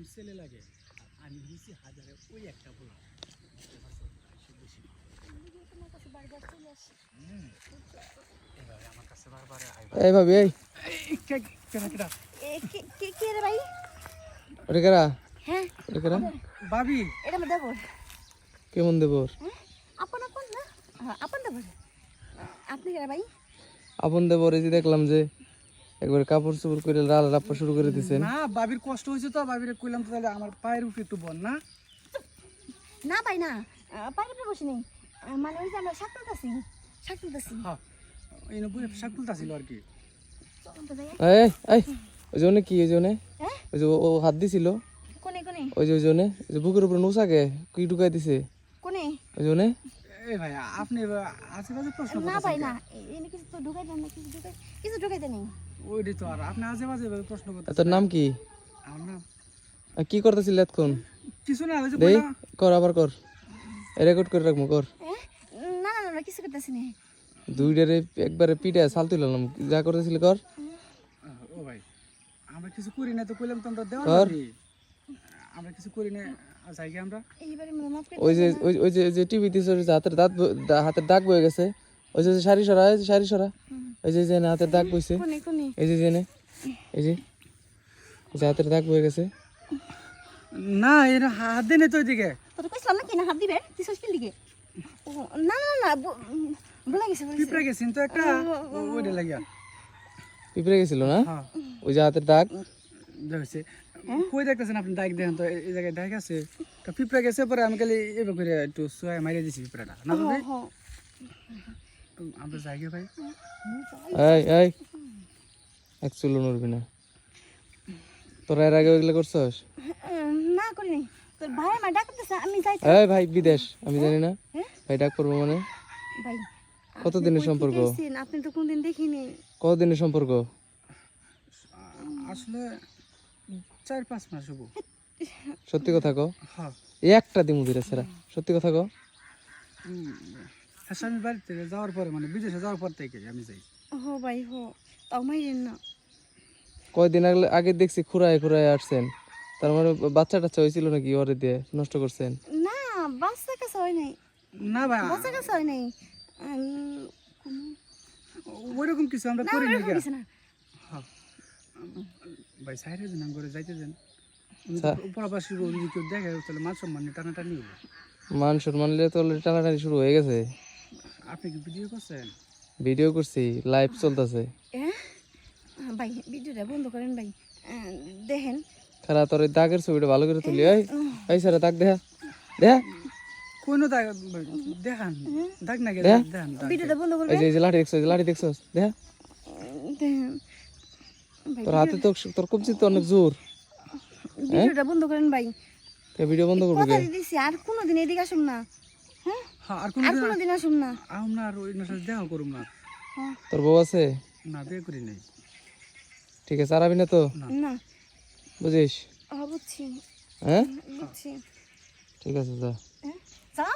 এখন ছেলে লাগে আমি হয়েছি হাজারে ওই একটা বলা হ্যাঁ। কেমন দেবর? হ্যাঁ? আপন আপন না? হ্যাঁ আপন দেবর। আপনি কে রে ভাই? আপন দেবর এই যে দেখলাম যে একবার কাপড় চোপড় করে লাল রাপ্পা শুরু করে দিছেন। না ভাবির কষ্ট হয়েছে তো ভাবির কইলাম তো তাহলে আমার পায়ের উপরে একটু বল না? না ভাই না। পাইপে বসে নেই। মানে ওই যে আমরা শাক তুলতেছি শাক তুলতেছি। হ্যাঁ এই নব্বই শাক তুলতাছিল আর কি। এই এই ওই জন্য কি ওই হ্যাঁ ওই যে ও- হাত দিছিল? কোনে কোনে? ওই যে ওই জন্য ওই যে বুকের উপরে নোসাকে কি ঢুকাই দিছে? কোনে? ওই জন্য এই ভাই আপনি আশেপাশে প্রশ্ন না ভাই না এনে তো না কিছু ঢুকাই কিছু ঢুকাইতে নেই। ওইটাই তো আর। আপনি আজে বাজে প্রশ্ন করতেছেন। তোর নাম কি? আমার নাম কি করতেছিল এতক্ষণ? কিছু না ওই যে কর আবার কর। রেকর্ড করে রাখব কর। না না না, না কিছু করতেছি না। দুইটারে একবারে পিঠে সাল যা করতেছিল কর। ও ভাই আমরা কিছু করি না তো কইলাম তো আমরা দেওয়া আমরা কিছু করি না যাই আমরা এইবারে মাফ করে ওই যে ওই ওই যে টিভি দিছে হাতের দাঁত হাতের দাগ বয়ে গেছে। ওই যে শাড়ি সরা এই যে শাড়ি সরা। এই যে যে না হাতের দাগ বইছে। কোনে কোনে? এই যে যে নে, এই যে। যে হাতের দাগ বয়ে গেছে। না এর হাত দেনে তো এদিকে। তোর কইছিলাম না কি না হাত দিবে? তুই সস কিল দিকে না না না বলে গেছে। পিঁপড়ে গেছেন তো একটা ওইটা লাগিয়া। পিঁপড়ে গেছিল না? হ্যাঁ। ওই যে হাতের দাগ। দেখছে কই দেখতেছেন আপনি? দাগ দেখেন তো এই জায়গায় দাগ আছে। তো পিঁপড়ে গেছে পরে আমি খালি এবার করে একটু সোয়া মারিয়ে দিছি পিঁপড়াটা। না তো ভাই হ, আমরা যাই গে ভাই। এই এই। এক চুলো নড়বি না। তোরা এর আগে ওইগুলো করছস? না করি নাই তোর ভাই আমার ডাকতেছে আমি যাই এই ভাই বিদেশ। আমি জানি না। হ্যাঁ? ভাই ডাক পড়ব মানে? ভাই সম্পর্ক? আপনি তো কোনদিন দেখিনি। কতদিনের সম্পর্ক? আসলে চার পাঁচ মাস হব। সত্যি কথা কো হ্যাঁ। এই একটা দিমু সেরা সত্যি কথা কো বাড়ি থেকে যাওয়ার পরে মানে বিদেশে যাওয়ার পর থেকে আমি যাই। হো ভাই হো। তাও মাইরেন না। কয়দিন আগে আগে দেখছি খুঁড়ায় খুঁড়ায় আসছেন। তার মানে বাচ্চা টাচ্চা হয়েছিল নাকি ওরে দিয়ে নষ্ট করছেন? না বাচ্চা কাছে হয় নাই। না ভাই বাচ্চা কাছে হয় নাই। ওইরকম কিছু আমরা করি না। হ্যাঁ। ভাই সাইডে দিন করে যাইতে দেন। উপরাবাসী যদি কেউ দেখে তাহলে মান সম্মান নিয়ে টানাটানি হবে মান সম্মানলে তো already টানাটানি শুরু হয়ে গেছে। আপনি কি ভিডিও করছেন? ভিডিও করছি লাইভ চলতেছে। হ্যাঁ ভাই ভিডিওটা বন্ধ করেন ভাই। দেখেন। খারা তোর দাগের ছবিটা ভালো করে তুলি এই। এই স্যার দাগ দেখা দেখা কোনো দাগ দেখান। দাগ না গেলে দেখান ভিডিওটা বন্ধ যে এই যে লাঠি দেখছ এই যে লাঠি দেখছ দেখা তোর হাতে তো তোর কবজি তো অনেক জোর। ভিডিওটা বন্ধ করেন ভাই। তা ভিডিও বন্ধ করব কথা কে? আর কোনোদিন এদিকে আসুন না। আর আর কোনোদিন কোনোদিন না। আম না আর ওই সাথে দেখা করুম না। হ্যাঁ। তোর বউ আছে? না বিয়ে করি নাই। ঠিক আছে আর আবি না তো? না। বুঝিস? হ্যাঁ বুঝছি। হ্যাঁ? ঠিক আছে যা। হ্যাঁ যা।